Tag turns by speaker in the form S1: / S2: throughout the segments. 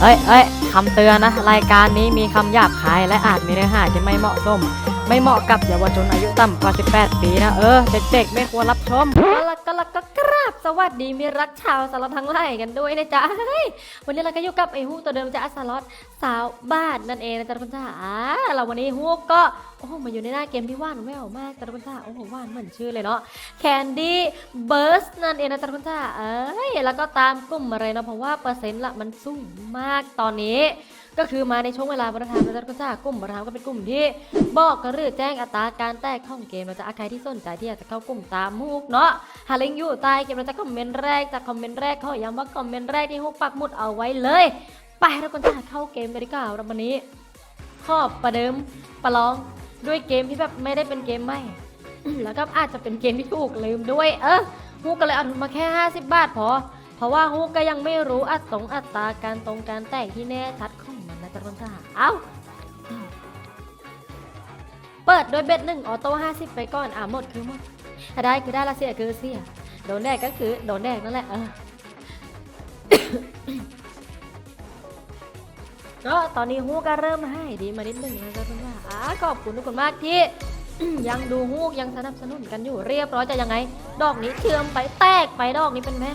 S1: เอ้ยเอ้ยคำเตือนนะ รายการนี้มีคำหยาบคายและอาจมีเนื้อหาที่ไม่เหมาะสม ไม่เหมาะกับเยาวชนอายุต่ำกว่า 18 ปีนะ เออ เด็กๆ ไม่ควรรับชม
S2: แล้วก็ล้วก็ กราบสวัสดีมีรักชาวสารบทั้งหลายกันด้วยนะจ๊ะวันนี้เราก็อยู่กับไอ้ฮูกตัวเดิมจ้ะสล็อตสาวบ้านนั่นเองนะจ๊ะทุกคนจ้าอ่าเราวันนี้ฮูกก็โอ้โหมาอยู่ในหน้าเกมที่ว่านแววมากจ้ะทุกคนจ้าโอ้โหหว่านเหมือนชื่อเลยเนาะแคนดี้เบิร์สนั่นเองนะจ๊ะทุกคนจ้าเอ้ยแล้วก็ตามกลุ่มอะไรเนาะเพราะว่าเปอร์เซ็นต์ละมันสูงมากตอนนี้ ก็คือมาในช่วงเวลาประธานนะจ๊ะทุกคนจ้ากลุ่มประธานก็เป็นกลุ่มที่ บอกกระรือแจ้งอัตราการแตกของเกมเราจะอาใครที่สนใจที่อยากจะเข้ากลุ่มตามฮูกเนาะหาลิงก์อยู่ใต้เกมเราจะคอมเมนต์แรกจากคอมเมนต์แรกขอย้ำว่าคอมเมนต์แรกที่ฮูกปักหมุดเอาไว้เลย ไปทุกคนจะเข้าเกมกันดีกว่าเราวันนี้ขอบประเดิมประลองด้วยเกมที่แบบไม่ได้เป็นเกมใหม่แล้วก็อาจจะเป็นเกมที่ถูกลืมด้วย เออฮูกก็เลยเอาทุนมาแค่ 50 บาทพอ เพราะว่าฮูกก็ยังไม่รู้อัตรงอัตราการตรงการแตกที่แน่ชัด เอ้า เปิดโดยเบ็ดหนึ่งออโต้ห้าสิบไปก่อน อะหมดคือหมดถ้าได้คือได้ละเสียคือเสีย โดนแดกก็คือโดนแดกนั่นแหละเออก็ตอนนี้ฮูกก็เริ่มให้ดีมานิดหนึ่งนะจ๊ะคุณว่าอ่าขอบคุณทุกคนมากที่ ยังดูฮูกยังสนับสนุนกันอยู่เรียบร้อยจะยังไง ดอกนี้เชื่อมไปแตกไปดอกนี้เป็นแม่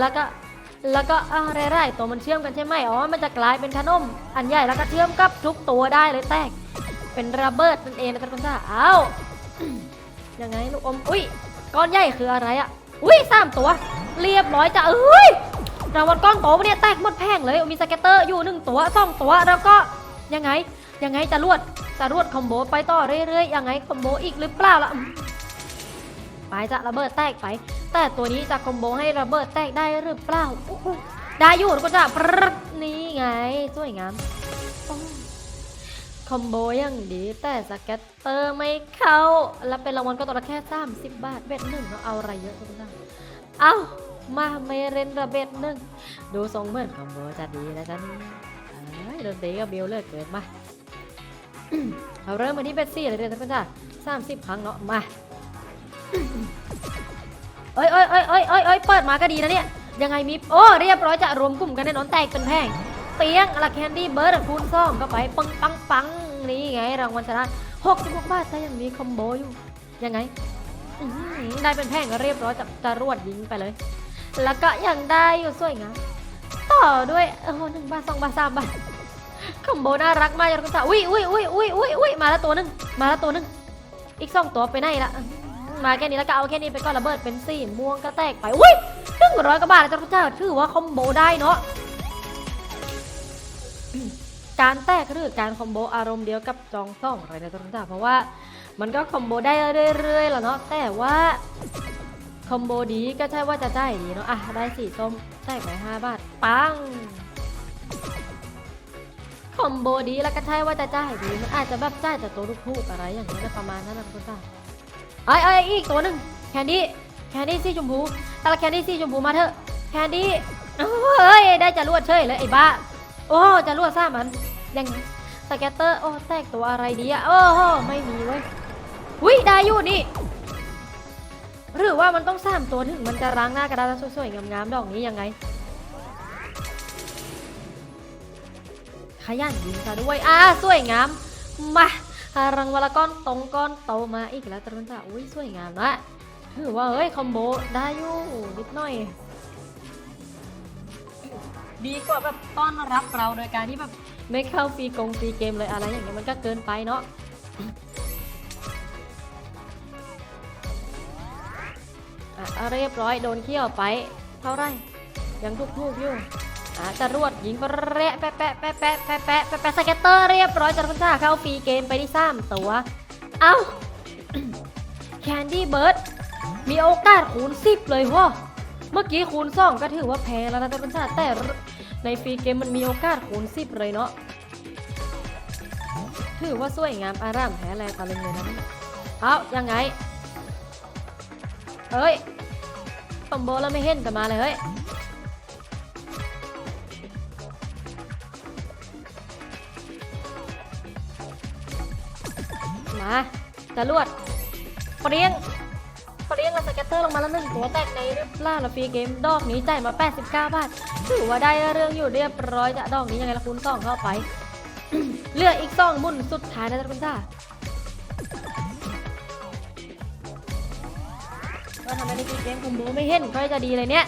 S2: แล้วก็ แล้วก็อะไรๆตัวมันเชื่อมกันใช่ไหมอ๋อ มันจะกลายเป็นขนมอันใหญ่แล้วก็เชื่อมกับทุกตัวได้เลยแตก เป็นระเบิดนั่นเองนะครับคุณตาอ้าวยังไงลูกอม อุ้ย ก้อนใหญ่คืออะไรอะ อุ้ยสามตัว เรียบร้อยจ้ะเอ้ยรางวัลก้อนโตเนี่ยแตกหมดแพงเลย มีสเก็ตเตอร์อยู่หนึ่งตัวสองตัว แล้วก็ยังไง ยังไงจะรวดจะรวดคอมโบไปต่อเรื่อยๆ ยังไงคอมโบอีกหรือเปล่าล่ะ ไปจะระเบิดแตกไป แต่ตัวนี้จะคอมโบให้ระเบิดแตกได้หรือเปล่าอู้หูได้อยู่กคนจ้ะปรนี่ไงสวยงามคอมโบย่างดีแต่สเก็ตเตอร์ไม่เข้า แล้วเป็นรางวัลก็ตัวละแค่30บาทเบ็ดหนึ่งเนาะเอาอะไรเยอะทุกท่านเอามาเมเรนระเบ็ดหนึ่งดูทรงเหมือนคอมโบจะดีนะจ๊ะนี่เอ้ยโดนตีกับเบลเลิกเกินมาเราเริ่มมาที่เบ็ดสี่เลยเดี๋ยวท่านผู้ชมสามสิบครั้งเนาะมา เอ้ยเอ้ยเอ้ยเอ้ยเอ้ยเอ้ยเปิดมาก็ดีนะเนี่ย ยังไงมีโอ้เรียบร้อยจะรวมกลุ่มกันแน่นอนแตกเป็นแพงเตียงอะละแคนดี้เบิร์ดคูณซ่องเข้าไปปังปังปังนี่ไงรางวัลชนะ66บาทแต่ยังมีคอมโบอยู่ยังไงได้เป็นแท่งเรียบร้อยจะจะรวดยิงไปเลย แล้วก็ยังได้อยู่สวยงามต่อด้วยโอ้หนึ่งบาทสองบาทสามบาทคอมโบน่ารักมากยังคุณตาอุ้ยอุ้ยอุ้ยอุ้ยอุ้ยอุ้ยมาแล้วตัวหนึ่งมาแล้วตัวหนึ่งอีกสองตัวไปไหนละ มาแค่นี้แล้วก็เอาแค่นี้ไปก่อนระเบิดเป็นสี่ม่วงก็แตกไป อุ้ยหนึ่งร้อยกว่าบาทนะจ๊ะคุณเจ้าถือว่าคอมโบได้เนาะ การแตกหรือการคอมโบอารมณ์เดียวกับจองซ่องอะไรนะจ๊ะทุกท่านเพราะว่ามันก็คอมโบได้เรื่อยๆแหละเนาะ แต่ว่าคอมโบดีก็ใช่ว่าจะได้ดีเนาะ อะได้สี่ส้มแตกไปห้าบาท ปังคอมโบดีแล้วก็ใช่ว่าจะจ่ายดีมันอาจจะแบบจ่ายแต่ตัวลูกๆอะไรอย่างเงี้ยนะประมาณนั้นนะทุกท่า ไอ้ไอ้ยอีกตัวหนึ่งแคนดี้แคนดี้สีชมพูต่ละแคนดี้สีชมพูมาเถอะแคนดี้เฮ้ยได้จะรวดเฉยเลยไอ้บ้าโอ้จะรั่วซ่ามันยังไงสเก็ตเตอร์โอ้แตกตัวอะไรดีอะโอ้โหไม่มีเว้ยวิได้อยู่นี่ หรือว่ามันต้องสามตัวถึงมันจะล้างหน้ากระดาษสวยๆงามๆดอกนี้ยังไงขยันยิงซะด้วยอ่าสวยงามมา รางวัลละก้อนตรงก้อนโตมาอีกแล้วตะลุนจ้าอุ้ยสวยงามนะถือว่าเฮ้ยคอมโบได้อยู่นิดหน่อย ดีกว่าแบบต้อนรับเราโดยการที่แบบไม่เข้าฟรีกงฟรีเกมเลยอะไรอย่างเงี้ยมันก็เกินไปเนาะอะเรียบร้อยโดนเขี้ยวไป เท่าไหรยังทุกทุกๆอยู่ อะจะรวดยิงไปแระแปะแปะแปะแปะแปะแปะแปะแปะสเก็ตเตอร์เรียบร้อยจนคุณจ้าเข้าฟรีเกมไปที่สามตัว เอ้าแคนดี้เบิร์ดมีโอกาสคูณสิบเลยว่ะเมื่อกี้คูณสองก็ถือว่าแพ้แล้วนะแต่เป็นชาแต่ในฟรีเกมมันมีโอกาสคูณสิบเลยเนาะถือว่าสวยงามอารามแพ้แรงตะลึงเลยนะเอายังไงเฮ้ยคอมโบแล้วไม่เห็นกันมาเลยเฮ้ยาจะลวดเปรี้ยงเปรี้ยงแล้วสเกตเตอร์ลงมาแล้วหนึ่งตัวแตกในล่าละฟรีเกมดอกนี้จ่ายมา 89 บาทถือว่าได้เรื่องอยู่เรียบร้อยจะดอกนี้ยังไงละคุณสองเข้าไปเลืออีกสองหมุนสุดท้ายนะจ๊ะคุณจ้าก็ทำไมในฟรีเกมคุณบูไม่เห็นค่อยจะดีเลยเนี่ย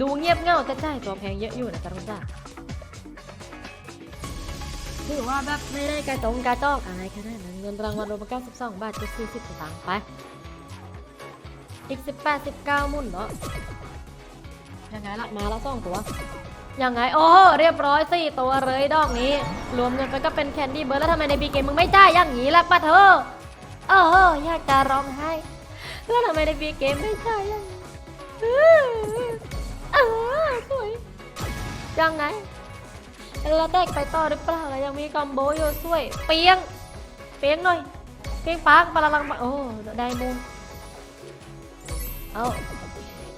S2: ดูเงียบเหงาแต่จ่ายตัวแพงเยอะอยู่นะจ๊ะคุณจ้า ถือว่าแบบไม่ได้กระจงกระจอกอะไรขนาดนั้นเงินรางวัลรวมเกัน92บสองบาทจะ40สตางค์ไป อีก18 19หมุนเนาะยังไงละมาแล้วสองตัวยังไง โอ้เรียบร้อยสี่ตัวเลยดอกนี้ รวมเงินไปก็เป็นแคนดี้เบิร์ดแล้วทำไมในบีเกมมึงไม่จ่ายอย่างนี้ล่ะปะเธอเอออยากจะร้องไห้แล้วทำไมในบีเกมไม่จ่ายอย่างนี้เออเออสวยยังไง เราแตกไปต่อหรือเปล่ายังมีคอมโบอยู่วย เปียง เปียงหน่อย เปียงปากปลาลังโอ้ได้มูลเอา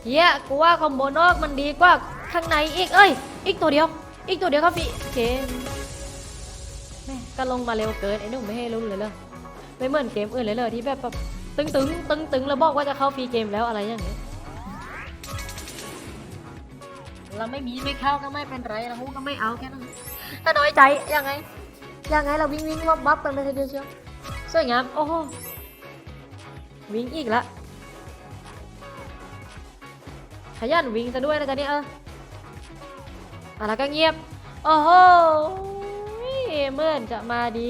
S2: เฮียกูว่าคอมโบนอกมันดีกว่าข้างในอีกเอ้ย อีกตัวเดียว อีกตัวเดียวครับพี่เกมแม่ก็ลงมาเร็วเกินไอ้นุ่มไม่ให้ลุ้นเลยเลยไม่เหมือนเกมอื่นเลยเลยที่แบบแบบตึงตึงตึงตึงแล้วบอกว่าจะเข้าฟรีเกมแล้วอะไรอย่างเงี้ย เราไม่มีไม่เข้าก็ไม่เป็นไรเราก็ไม่เอาแค่นั้นถ้าน้อยใจยังไงยังไงเราวิ่งวิ่งวับวับกันไปทีเดียวเชียวสวยงามโอ้โหวิ่งอีกละขยันวิ่งซะด้วยนะจ๊ะเนี่ยเอออะแล้วก็เงียบ โอ้โหเมื่อนจะมาดี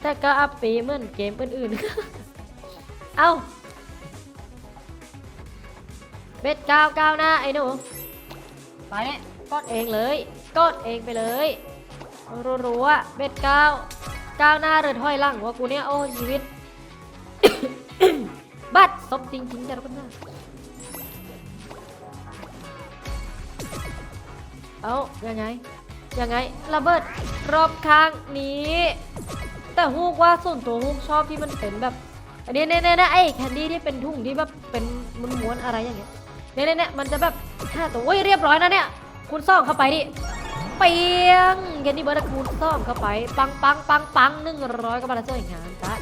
S2: แต่ก็อัปปีเมื่อนเกมอื่นๆ เอ้าเบ็ดก้าวก้าวหน้าไอ้หนู ไปกดเองเลยกดเองไปเลยรัวๆเบ็ดก้าวก้าวหน้าเรือถอยหลังวะกูเนี่ยโอ้ชีวิต บัดซบจริงๆจ้ะทุกคนนะเอายังไง ยังไงระเบิดรอบข้างนี้ แต่ฮูกว่าส่วนตัวฮูกชอบที่มันเป็นแบบ อันนี้เนี่ยเนี่ยไอ้แคนดี้ที่เป็นทุ่งที่แบบเป็นม้วนๆอะไรอย่างเงี้ย เนี่ยเนี่ยเนี่ยมันจะแบบห้าตัวโอ้ยเรียบร้อยนะเนี่ยคุณซ่องเข้าไปดิเปียงแคนดี้เบิร์ดคูณซ่องเข้าไป ปังปังปังปังหนึ่งร้อยก็มาแล้วสวยงามจ้ะ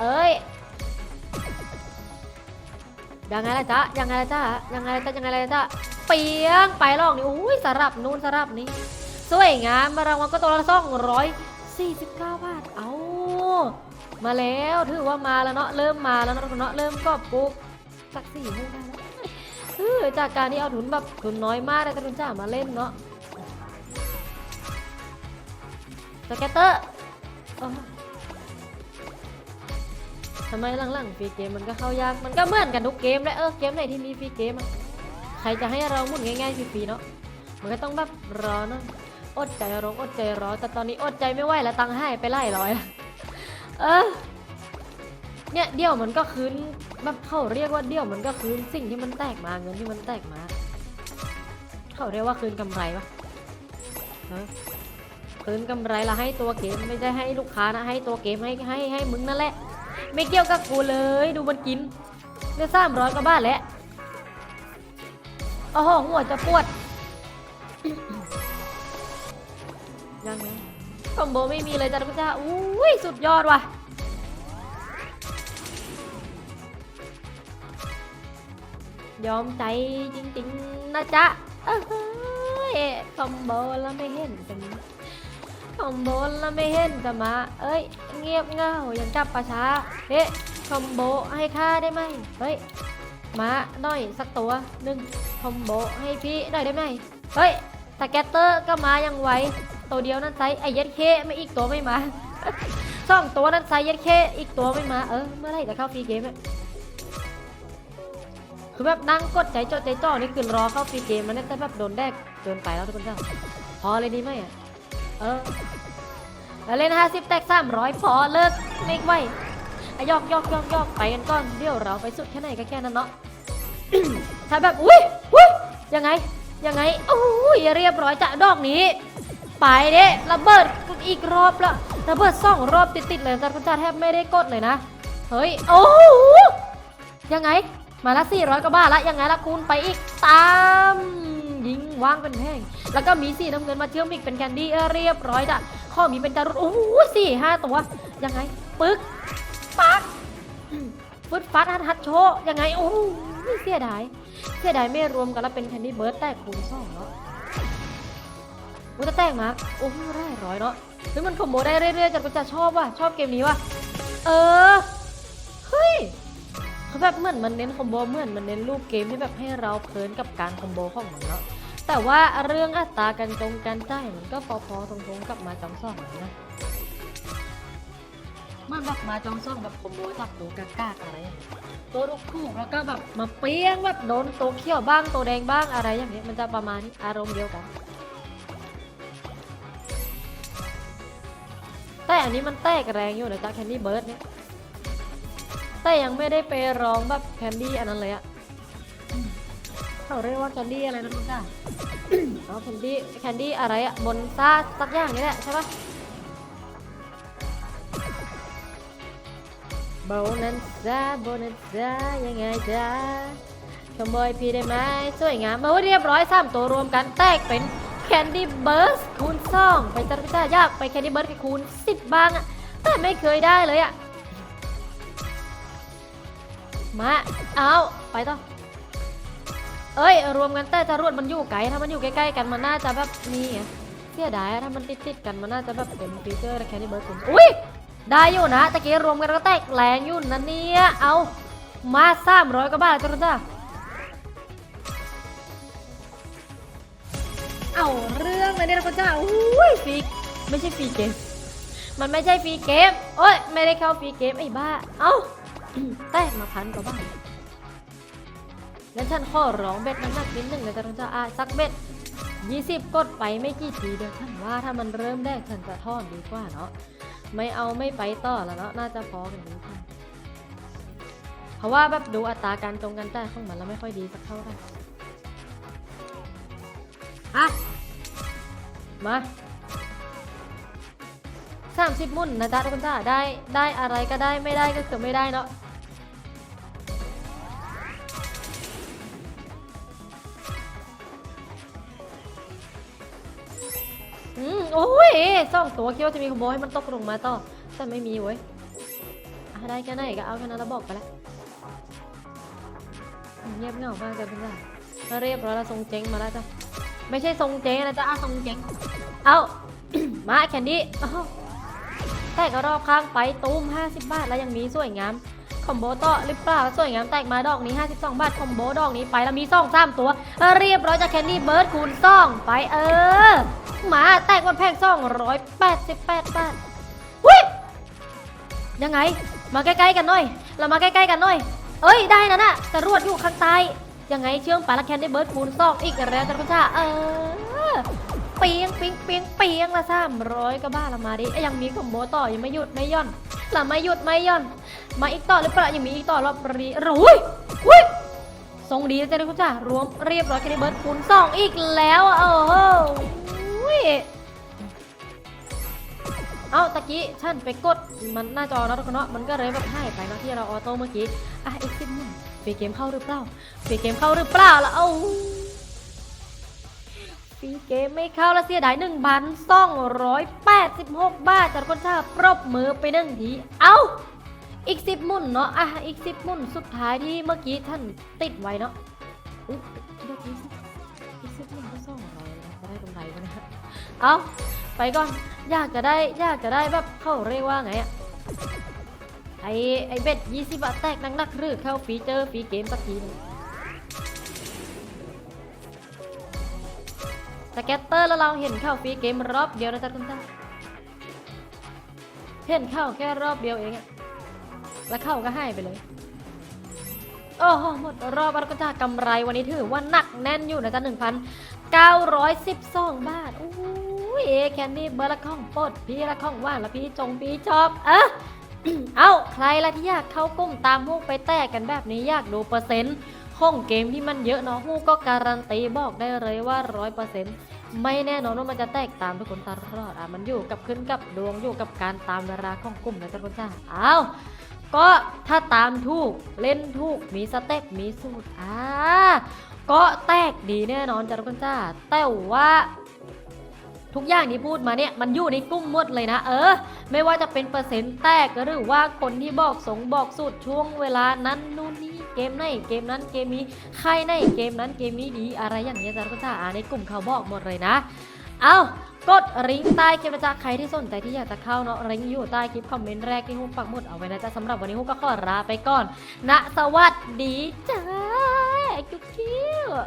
S2: เอ้ยยังไงล่ะจ๊ะยังไงล่ะจ๊ะยังไงล่ะจ๊ะยังไงล่ะจ๊ะเปียงไปลองนี่อุ้ยสลับนู่นสลับนี้สวยงามมารางวัลก็ตัวละสองร้อยสี่สิบเก้าบาทเอามาแล้วถือว่ามาแล้วเนาะเริ่มมาแล้วเนาะเริ่มก็ปุ๊บสักสี่หมื่นได้แล้ว เออจากการที่เอาทุนแบบทุนน้อยมากแต่ทุนจ้ามาเล่นเนาะสเกตเตอร์ทำไมหลังๆฟรีเกมมันก็เข้ายาก มันก็เหมือนกันทุกเกมเลยเออเกมไหนที่มีฟรีเกมอะใครจะให้เราหมุนง่ายๆฟรีๆเนาะ มันก็ต้องแบบรอเนาะ อดใจร้องอดใจรอ แต่ตอนนี้อดใจไม่ไหวแล้วตังค์ให้ไปไล่ร้อย เออ เนี่ยเดี่ยวมันก็คืน แบบเขาเรียกว่าเดี่ยวมันก็คืนสิ่งที่มันแตกมาเงินที่มันแตกมา เขาเรียกว่าคืนกำไรปะเออคืนกำไรละให้ตัวเกมไม่ได้ให้ลูกค้านะให้ตัวเกมให้ให้ให้มึงนั่นแหละ ไม่เกี่ยวกับกูเลยดูมันกินได้สามร้อยกว่าบาทแล้วโอ้โหหัวจะปวดยังไงคอมโบไม่มีเลยจ้ะทุกท่านอุ้ยสุดยอดว่ะ ยอมใจจริงๆนะจ๊ะเอ้คอมโบแล้วไม่เห็นจะมาคอมโบแล้วไม่เห็นจะมาเอ้ย เงียบเงาอย่างจับประชาเฮ้คอมโบให้ค่าได้ไหมเฮ้ยมาหน่อยสักตัวหนึ่งคอมโบให้พี่หน่อยได้ไหมเฮ้ยสแกตเตอร์ก็มายังไวตัวเดียวนั้นไซไอ้ยัดเคไม่อีกตัวไม่มาสองตัวนั้นไซส์ยัดเคอีกตัวไม่มาเออเมื่อไรจะเข้าฟรีเกมอะ คือแบบนั่งกดใจจดใจจ่อนี่คือรอเข้าฟรีเกมมันแต่แบบโดนแดกเกินไปแล้วทุกคนจ้าพอเลยดีไหมอะเออแล้วเล่นห้าสิบแตกสามร้อยพอเลิกไม่ไหวอะยอกยอกยอกยอกไปกันก่อนเดี๋ยวเราไปสุดแค่ไหนก็แค่นั้นเนาะถ้าแบบอุ้ยอุ้ยยังไงยังไงโอ้ยเรียบร้อยจะดอกนี้ ไปเด้ระเบิดอีกรอบละระเบิดสองรอบติดๆเลยจ้ะคุณจ่าแทบไม่ได้กดเลยนะเฮ้ยโอ้โหยังไง มาละ400กว่าบาทละยังไงละคูณไปอีกตามยิงว่างเป็นแพงแล้วก็มีสีน้ำเงินมาเชื่อมอีกเป็นแคนดี้เออเรียบร้อยจ้ะข้อมีเป็นจารุดโอ้โหสี่ห้าตัวยังไงปึ๊กปักฟึดฟัดฮัดฮัดโชยังไงโอ้ยเสียดายเสียดายไม่รวมกันแล้วเป็นแคนดี้เบิร์ดแตกคูณสองเนาะอุ้ยจะแตกมาโอ้โหได้ร้อยเนาะเฮ้ยมันคอมโบได้เรื่อยๆจัดก็จะชอบว่ะชอบเกมนี้ว่ะเออเฮ้ย เขาแบบเหมือนมันเน้นคอมโบเหมือนมันเน้นรูปเกมที่แบบให้เราเพลินกับการคอมโบของมันเนาะแต่ว่าเรื่องอัตราการตรงการจ่ายมันก็พอๆตรงๆกับมาจองซ่องนะมันแบบมาจองซ่องแบบคอมโบจับตัวกากากๆอะไรอย่างเงี้ยตัวลูกคู่แล้วก็แบบมาเปี้ยงแบบโดนตัวเขียวบ้างตัวแดงบ้างอะไรอย่างเงี้ยมันจะประมาณนี้อารมณ์เดียวกันแต่อันนี้มันแตกแรงอยู่นะจ๊ะแคนดี้เบิร์ดเนี่ย แต่ยังไม่ได้ไปร้องแบบแคนดี้อันนั้นเลยอะเขาเรียกว่าแคนดี้อะไรนะทุกท่าอ๋อแคนดี้แคนดี้อะไรอะบนซ่าสักอย่างนี่แหละใช่ปะโบนันซ่าโบนันซ่ายังไงจ๊ะขโมยพี่ได้ไหมสวยงามมาเรียบร้อยสามตัวรวมกันแตกเป็นแคนดี้เบิร์สคูณสองไปจ้าไปจ้ายากไปแคนดี้เบิร์สคูณสิบบ้างอะแต่ไม่เคยได้เลยอะ มา เอาไปต่อ เอ้ย รวมกันแต่จะรวดมันอยู่ไกล ถ้ามันอยู่ใกล้ๆกันมันน่าจะแบบนี่เสียดายถ้ามันติดๆกันมันน่าจะแบบเป็นฟีเจอร์แคนดี้เบิร์สคูณอุ้ย ได้อยู่นะตะกี้รวมกันก็แตกแรงอยู่นะเนี่ย เอามาสามร้อยกว่าบาทจ้าจ้าเอาเรื่องเลยเนี่ยนะจ้าอุ้ยฟีไม่ใช่ฟีเกม มันไม่ใช่ฟีเกม โอ้ยไม่ได้เข้าฟีเกมไอ้บ้า เอา แตกมาพันกว่าบาทแล้วฉันข้อร้องเบ็ดน้ำหนักนิดหนึ่งเลยจ้าจ้าอะสักเบ็ดยี่สิบกดไปไม่กี่ทีเดียวฉันว่าถ้ามันเริ่มแดกฉันจะทอนดีกว่าเนาะไม่เอาไม่ไปต่อแล้วเนาะน่าจะพอกันดีค่ะเพราะว่าแบบดูอัตราการตรงกันแต่ของมันแล้วไม่ค่อยดีสักเท่าไหร่อะมา สามสิบมุ่นนะจ๊ะทุกคนจ้าได้ได้อะไรก็ได้ไม่ได้ก็คือไม่ได้เนาะอืมโอ้ยสองตัวคิดว่าจะมีขโมยให้มันตกลงมาต่อ แต่ไม่มีเว้ยอะได้แค่ไหนก็เอาแค่นั้นแล้วบอกไปแล้วเงียบเงามากจ้ะเพื่อนๆแล้วเรียบร้อยแล้วทรงเจ๊งมาแล้วจ้ะไม่ใช่ทรงเจ๊งนะจ๊ะทรงเจ๊งเอา มาแคนดี้ ตก็รอบข้างไปตูม50 บาทแล้วยังมีสวยงามคอมโบต่อหรือเปล่าสวยงามแตกมาดอกนี้ 52 บาทคอมโบดอกนี้ไปแล้วมีสองสามตัว เรียบร้อยจากแคนดี้เบิร์ดคูณซ่องไปเออ มาแตกวันแพงซ่องร้อยแปดสิบแปดบาทหุ้ยยังไง มาใกล้ๆกันหน่อย เรามาใกล้ๆกันหน่อย เอ้ยได้นะน่ะแต่รวดอยู่ข้างใต้ยังไงเชื่องปละแคนดี้เบิร์ดคูณซ่องอีกแล้วจ้าคุณจ้าเออ เปียงเปียงเปียงเปียงละสามร้อยก็บ้าละมาดิยังมีคอมโบต่อยังไม่หยุดไม่ย่อนละไม่หยุดไม่ย่อน มาอีกต่อหรือเปล่ายังมีอีกต่อรอบรีรุยหุ้ยทรงดีนะจ๊ะคุณจ้ารวมเรียบร้อยแค่นี้เบิร์ดคูณสองอีกแล้วอะโอ้โหอุ้ยเอาตะกี้ฉันไปกดมันหน้าจอเนาะทุกคนเนาะมันก็เลยแบบใหายไปเนาะที่เราออโต้เมื่อกี้อะอีกสิบหนึ่งฟรเกมเข้าหรือเปล่าฟรเกมเข้าหรือเปล่าล้วเอา ฟีเกมไม่เข้าแล้วเสียดายหนึ่งพันสองร้อยแปดสิบหกบาทจากคนชาปรบมือไปหนึ่งที เอาอีกสิบมุนเนาะ อะ อีกสิบมุนสุดท้ายที่เมื่อกี้ท่านติดไว้เนาะอุ๊ยเดี๋ยวอีกสิบอีกสิบมุนก็สองร้อยนะจะได้กำไรกันนะเอาไปก่อน อยากจะได้ อยากจะได้แบบเขาเรียกว่าไงอะไอไอเบ็ดยี่สิบบาทแตกนักๆหรือเข้าฟีเจอร์ฟรีเกมสักทีนึง สแกตเตอร์แล้วเราเห็นเข้าฟรีเกมรอบเดียวนะจ๊ะคุณท่านเห็นเข้าแค่รอบเดียวเองอะแล้วเข้าก็ให้ไปเลยโอ้โหหมดรอบแล้วก็จะกำไรวันนี้ถือว่าหนักแน่นอยู่นะจ๊ะ1,912บาทอู้ยเอแคนดี้เบอร์ละข้องปดพี่ละข้องว่างละพี่จงพี่ชอบเอะเอ้าใครละที่อยากเข้ากลุ่มตามฮูกไปแตกกันแบบนี้อยากดูเปอร์เซ็นต์ ของเกมที่มันเยอะเนาะฮูกก็การันตีบอกได้เลยว่าร้อยเปอร์เซ็นต์ไม่แน่นอนว่ามันจะแตกตามทุกคนตลอดอะมันอยู่กับขึ้นกับดวงอยู่กับการตามเวลาของกลุ่มนะจ๊ะคุณจ้าเอ้าก็ถ้าตามถูกเล่นถูกมีสเต็ปมีสูตรอ่าก็แตกดีแน่นอนจ้ะทุกคนจ้าแต่ว่าทุกอย่างที่พูดมาเนี่ยมันอยู่ในกลุ่มมดเลยนะ เออ ไม่ว่าจะเป็นเปอร์เซ็นต์แตกหรือว่าคนที่บอกสงบอกสูตรช่วงเวลานั้นนู่นนี่ เกมไหนเกมนั้นเกมนี้ใครในเกมนั้นเกมนี้ดีอะไรอย่างเงี้ยจ้าทุกท่าอ่านในกลุ่มเขาบอกหมดเลยนะเอากดริงใต้คลิปนะจ๊ะใครที่สนใจที่อยากจะเข้าเนาะริงอยู่ใต้คลิปคอมเมนต์แรกที่ฮุกปักหมุดเอาไว้นะจ๊ะสำหรับวันนี้ฮุกก็ขอลาไปก่อนนะสวัสดีจ้าจุ๊กคิ้ว